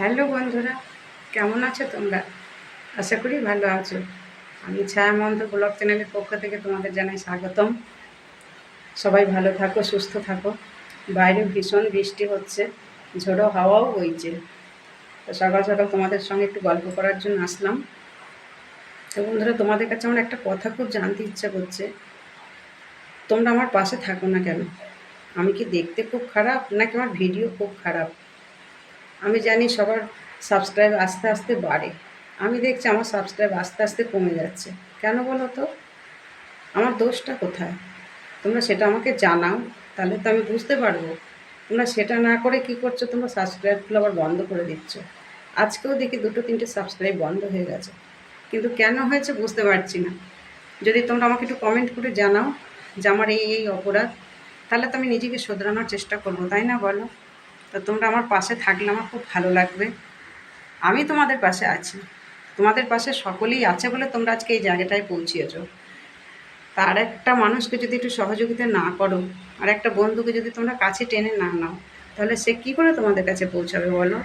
Hello বন্ধুরা, কেমন আছো তোমরা? আশা করি ভালো আছো। আমি ছায়ামন্ত ব্লগ চ্যানেলের পক্ষ থেকে তোমাদের জানাই স্বাগতম। সবাই ভালো থাকো, সুস্থ থাকো। বাইরে ভীষণ বৃষ্টি হচ্ছে, ঝোড়ো হাওয়াও বইছে। তো সকাল সকাল তোমাদের সঙ্গে একটু গল্প করার জন্য আসলাম। তো বন্ধুরা, তোমাদের কাছে আমার একটা কথা খুব জানতে ইচ্ছা করছে। তোমরা আমার পাশে থাকো না কেন? আমি কি দেখতে খুব খারাপ, নাকি আমার ভিডিও খুব খারাপ? আমি জানি সবার সাবস্ক্রাইব আস্তে আস্তে বাড়ে। আমি দেখছি আমার সাবস্ক্রাইব আস্তে আস্তে কমে যাচ্ছে। কেন বলো তো? আমার দোষটা কোথায়? তোমরা সেটা আমাকে জানাও, তাহলে তো আমি বুঝতে পারব। তোমরা সেটা না করে কি করছ? তোমরা সাবস্ক্রাইবগুলো আবার বন্ধ করে দিচ্ছ। আজকেও দেখি দুটো তিনটে সাবস্ক্রাইব বন্ধ হয়ে গেছে। কিন্তু কেন হয়েছে বুঝতে পারছি না। যদি তোমরা আমাকে একটু কমেন্ট করে জানাও যে আমার এই এই অপরাধ, তাহলে তো আমি নিজেকে শোধরানোর চেষ্টা করব, তাই না বলো? তো তোমরা আমার পাশে থাকলে আমার খুব ভালো লাগবে। আমি তোমাদের পাশে আছি। তোমাদের পাশে সকলেই আছে বলে তোমরা আজকে এই জায়গাটায় পৌঁছিয়েছ। তার একটা মানুষকে যদি একটু সহযোগিতা না করো, আর একটা বন্ধুকে যদি তোমরা কাছে টেনে না নাও, তাহলে সে কি করে তোমাদের কাছে পৌঁছাবে বলো?